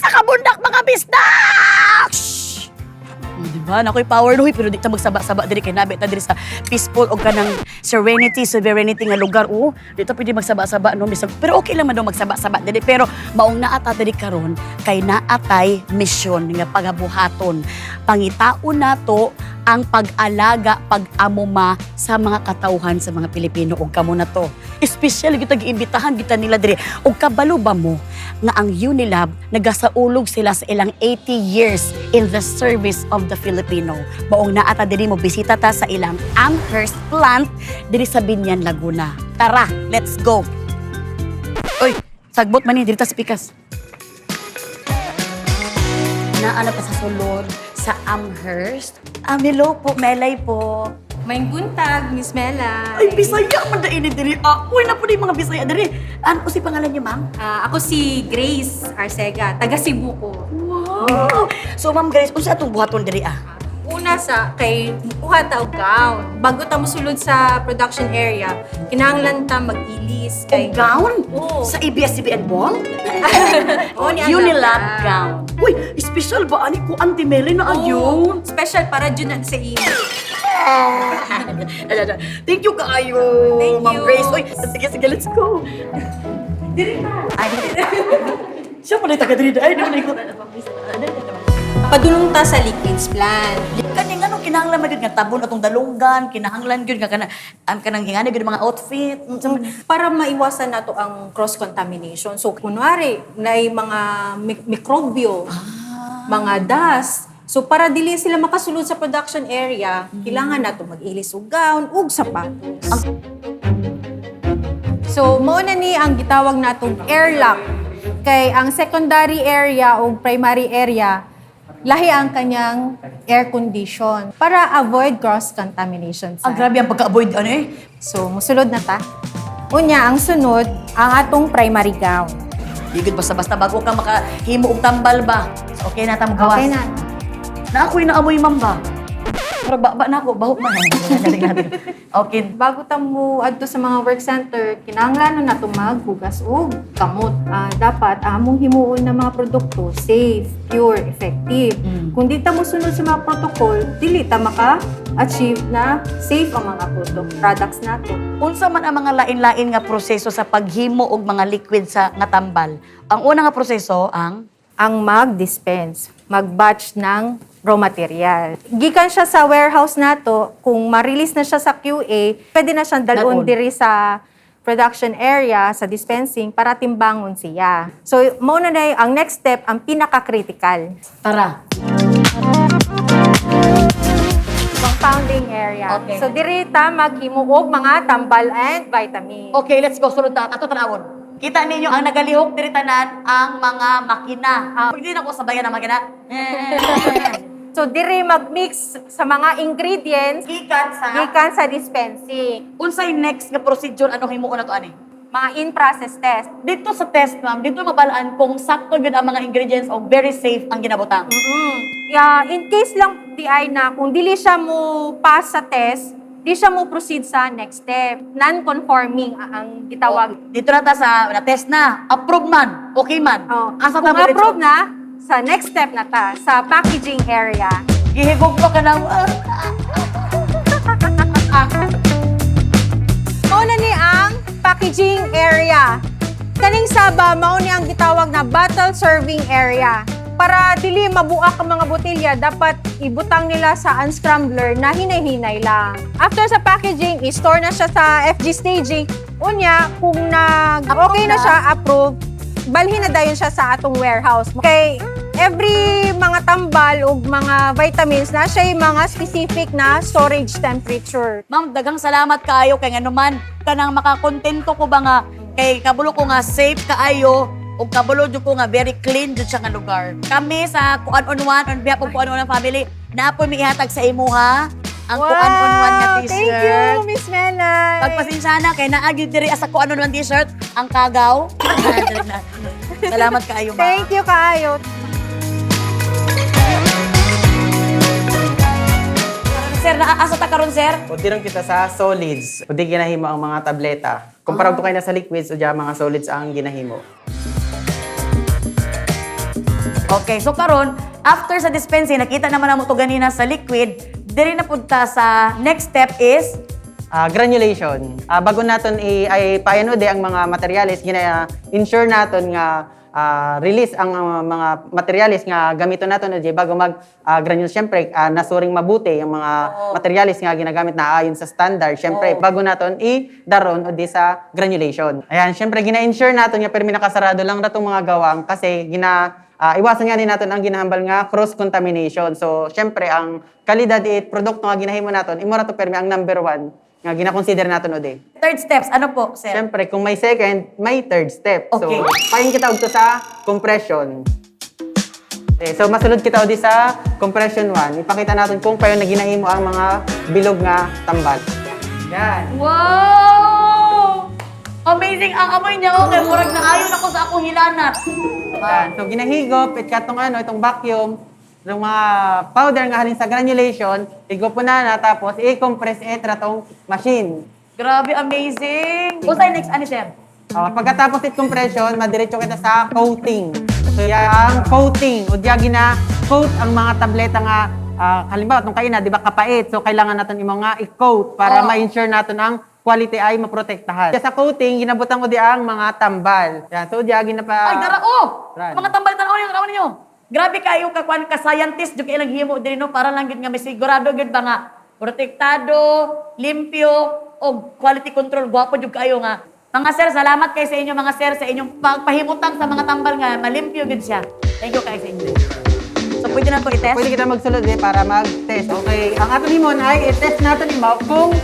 sa kabundak mga bisdak! Oh, di ba? Nakoy power luhi pero di ta magsaba-saba diri kay nabi ta diri sa peaceful o kanang serenity, sovereignty nga lugar. Oo, di ta pwede magsaba-saba no bisag. Pero okay lang man daw magsaba-saba diri pero maong naata diri karon kay naatay mission nga pagabuhaton. Pangitaon nato ang pag-alaga, pag-amuma sa mga katauhan sa mga Pilipino ug kamo na to. Espesyal kita giimbitahan kita nila diri ug kabalo ba mo nga ang Unilab nagasaulog sila sa ilang 80 years in the service of the Filipino. Maong naata diri mo bisita ta sa ilang Amherst plant diri sa Binyan, Laguna. Tara, let's go. Oy, sagbot man ni diri ta sa pikas. Naana pa sa sulod sa Amherst. Amilo po, Melay po. May buntag, Miss Mela. Ay, Bisaya man da ini diri. Ah, uy na po di mga Bisaya diri. Ano si pangalan niyo, ma'am? Ah, ako si Grace Arcega, taga Cebu ko. Wow. So, ma'am Grace, unsa atong buhaton diri ah? Una sa kay kuha ta og gown. Bago ta mosulod sa production area, kinahanglan ta mag-ilis kay gown? Oo. Sa ABS-CBN Ball? Oo, ni Unilab Anak. gown. Uy, special ba ani ko Auntie Mary na Oo, ayun? Special para dyan sa iyo. Thank you kaayo, Thank Ma'am you. Grace. Uy, sige, sige, let's go. Diri. Ay, ta. Siya pala yung taga diri. Ay, di mo na ikot. Padulong ta sa liquids plant. Kani nga no kinahanglan man gyud nga tabon atong dalunggan, kinahanglan gyud nga kana ang kanang ingani gyud mga outfit. So, para maiwasan nato ang cross-contamination. So, kunwari, na mga mik- mikrobyo, mga dust. So, para dili sila makasulod sa production area, kailangan nato mag-ilis og gown ug sapatos. So, mao na ni ang gitawag natong airlock. Kay ang secondary area o primary area, lahi ang kanyang air condition para avoid cross-contamination. Ang grabe ang pagka-avoid ano eh. So, musulod na ta. Unya, ang sunod, ang atong primary gown. Di gyud basta-basta bago ka makahimo og tambal ba. Okay na ta mo gawas. Okay na. Na ako'y naamoy mamba. Pero ba, na ako, bahok man. Natin. Okay. Bago ta mo adto sa mga work center, kinahanglan na nato maghugas og kamot. Ah, dapat among himuon na mga produkto safe, pure, effective. Mm. Kung di ta mo sunod sa mga protocol, dili ta maka-achieve na safe ang mga product, products nato. Unsa man ang mga lain-lain nga proseso sa paghimo og mga liquid sa nga tambal? Ang una nga proseso ang ang mag-dispense, mag-batch ng raw material. Gikan siya sa warehouse nato, kung ma-release na siya sa QA, pwede na siyang dalon diri sa production area, sa dispensing, para timbangon siya. So, mo na na ang next step, ang pinaka-critical. tara. Compounding area. Okay. So, diri ta maghimuog mga tambal and vitamin. Okay, let's go. Sunod ta. Ato tanawon. Kita ninyo ang nagalihok diri tanan ang mga makina. Ah, Pwede na ko sabayan ang makina. So, diri mag-mix sa mga ingredients Gikan sa gikan sa dispensing. unsay next nga procedure ano himuon na to ani? Mga in-process test. Dito sa test, ma'am, dito mabalaan kung sakto gyud ang mga ingredients o very safe ang ginabutang. Mm. Yeah, in case lang di ay na kung dili siya mo pass sa test, di siya mo proceed sa next step. Non-conforming a- ang gitawag. Dito na ta sa na-test na. Approve man. Okay man. Oh. Asa kung ta mo dito? approve na, sa next step na ta, sa packaging area. Gihigog pa ka ng... Mao na ni ang packaging area. Kaning saba mao ni ang gitawag na bottle serving area. Para dili mabuak ang mga botelya, dapat ibutang nila sa unscrambler na hinay-hinay lang. After sa packaging, i-store na siya sa FG staging. Unya, kung nag okay na siya, approve, balhin na dayon siya sa atong warehouse. Kay every mga tambal o mga vitamins na siya mga specific na storage temperature. Ma'am, dagang salamat kaayo kay nga naman kanang makakontento ko ba nga kay kabulo ko nga safe kaayo ug kabulo jud ko nga very clean jud siya nga lugar. Kami sa Kuan on One on behalf of Kuan on One family, napoy mi ihatag sa imo ha ang Kuan on One nga t-shirt. Thank you, Miss Melay. Pagpasensya na kay naagi diri sa Kuan on One t-shirt ang kagaw. salamat kaayo ma'am. Thank you, Kayo. Sir, naaasa ta karon sir? Pwede rin kita sa solids. Pwede ginahimo ang mga tableta. Kumpara to kay na sa liquids, o mga solids ang ginahimo. Okay, so karon after sa dispensing, nakita naman na mo to ganina sa liquid, diri na punta sa next step is Ah, granulation. Ah, bago naton i ay paano de ang mga materials gina-ensure naton nga ah, release ang ah, mga materials nga gamiton naton di bago mag ah, granule syempre ah, nasuring mabuti ang mga materials nga ginagamit na ayon sa standard syempre bago naton i daron o di sa granulation. Ayan, syempre gina-ensure naton nga permi nakasarado lang natong mga gawang kasi gina Ah, iwasan nga din natin ang ginahambal nga cross-contamination. So, syempre, ang kalidad it produkto nga ginahimo naton, imo ra to permi ang number one nga gina-consider naton ode. third steps. Ano po, sir? Syempre, kung may second, may third step. Okay. So, pahin kita og to sa compression. Okay, so masulod kita odi sa compression 1. Ipakita natin kung paano na ginahimo ang mga bilog nga tambal. Yan. Wow! Amazing ang amoy niya. Okay, murag na ayon ako sa akong hilanat. Yan. So, ginahigop, it katong ano, itong vacuum, yung mga powder nga halin sa granulation, po na na, tapos i-compress it ratong machine. Grabe, amazing. Usay next, ano, sir? Uh, pagkatapos it compression, madiretso kita sa coating. So, yan ang coating. O diya gina coat ang mga tableta nga ah, halimbawa, itong kayo na, di ba kapait? So, kailangan natin yung mga i-coat para Oo. ma-ensure natin ang quality ay maprotektahan. Kaya sa coating, ginabutan ko di ang mga tambal. Yan. So, diya ginapa... Ay, dara, oh! Mga tambal tanaw niyo, tanaw niyo. Grabe kayo ka kwan ka scientist jud ilang himo diri no para lang gid nga may sigurado gid ba nga protektado, limpyo og quality control gwapo jud kayo nga. Mga sir, salamat kay sa inyo mga sir sa inyong pagpahimutang sa mga tambal nga malimpyo gid siya. Thank you kay sa inyo. So pwede na to i-test? Pwede kita magsulod eh para mag-test. Okay, ang ato himon ay i-test natin mo kung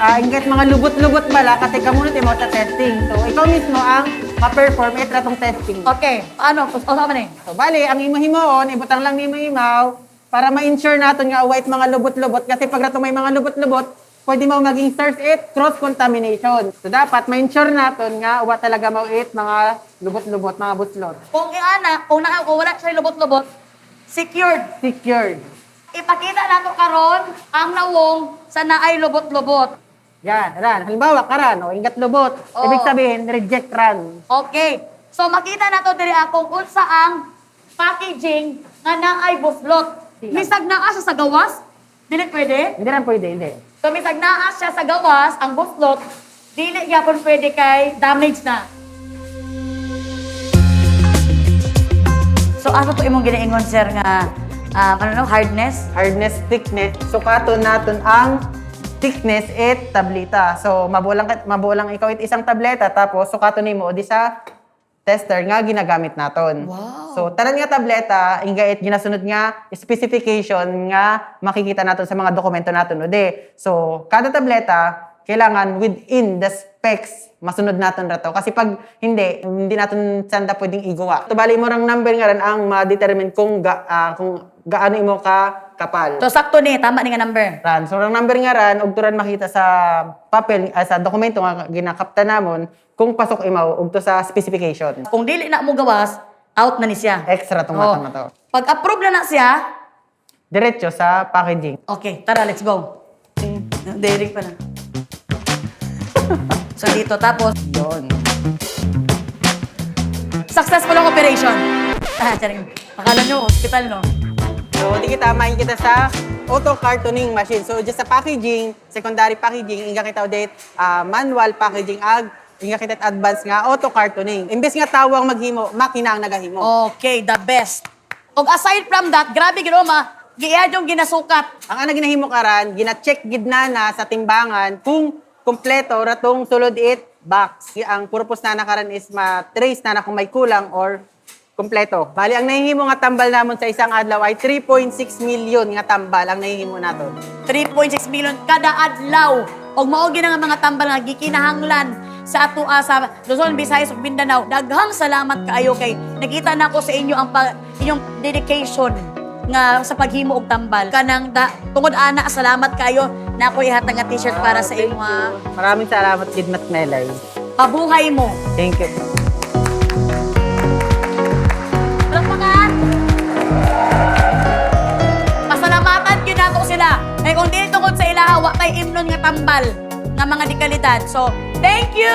uh, ingat mga lubot-lubot bala kasi kamunot mo sa testing. So, ikaw mismo ang ma-perform it ratong testing. Okay, paano? O sama ni? So, bali, ang imo himoon, ibutang lang nimo himaw para ma-ensure natin nga white mga lubot-lubot kasi pag rato may mga lubot-lubot, pwede mo maging source it cross-contamination. So, dapat ma-ensure natin nga wa talaga mo it mga lubot-lubot, mga buslot. Kung iana, kung, na, kung wala siya lubot-lubot, secured. Secured. Ipakita nato karon ang nawong sa naay lubot-lubot. Yan, ran. Halimbawa, karan, o ingat lubot. Oo. Ibig sabihin, reject run. Okay. So makita nato diri akong unsa ang packaging nga naay buslot. Misag naa siya sa gawas, dili pwede. Hindi rin pwede, hindi. So misag naa siya sa gawas ang buslot, dili gyapon pwede kay damage na. So asa to imong ginaingon sir nga um, ano no, hardness? Hardness, thickness. Sukato natin ang thickness it tableta. So, mabulang, mabulang ikaw it isang tableta, tapos sukato nimo di sa tester nga ginagamit naton. Wow. So, tanan nga tableta, inga it ginasunod nga specification nga makikita naton sa mga dokumento naton o di. So, kada tableta, kailangan within the specs masunod naton rato kasi pag hindi hindi naton sanda pwedeng igawa. To bali mo rang number nga ran ang ma-determine kung ga, ah, kung gaano imo ka kapal. So sakto ni, tama ni nga number. Ran. So, ang number nga ran, ug turan makita sa papel, ah, sa dokumento nga ginakapta namon, kung pasok imaw, ug to sa specification. Kung dili na mo gawas, out na ni siya. Extra tong Oh. matang na to. Pag approve na na siya, Diretso sa packaging. Okay, tara, let's go. Derek pa na. so dito, tapos, Yun. successful ang operation. Ah, charing. Akala nyo, hospital, no? So, di kita makikita sa auto cartooning machine. So, just sa packaging, secondary packaging, inga kita date ah, manual packaging ag inga kita advance nga auto cartooning. Imbes nga tawang maghimo, makina ang nagahimo. Okay, the best. Og aside from that, grabe gino ma, giya yung ginasukat. Ang ana ginahimo karan, gina-check gid na na sa timbangan kung kompleto ratong sulod it box. Ang purpose na nakaran is ma-trace na na kung may kulang or kompleto. Bali ang nahihimo nga tambal namon sa isang adlaw ay 3.6 million nga tambal ang nahihimo naton. 3.6 million kada adlaw. Og mao gina nga mga tambal nga gikinahanglan sa ato ah, sa Luzon, Visayas ug Mindanao. Daghang salamat kaayo kay nakita na ko sa inyo ang pa, inyong dedication nga sa paghimo og tambal. Kanang da, tungod ana salamat kayo na ako ihatag nga t-shirt para sa Thank imo you. Maraming salamat Kidmat Melay. pabuhay mo. Thank you. Mga dikalidad. So, thank you!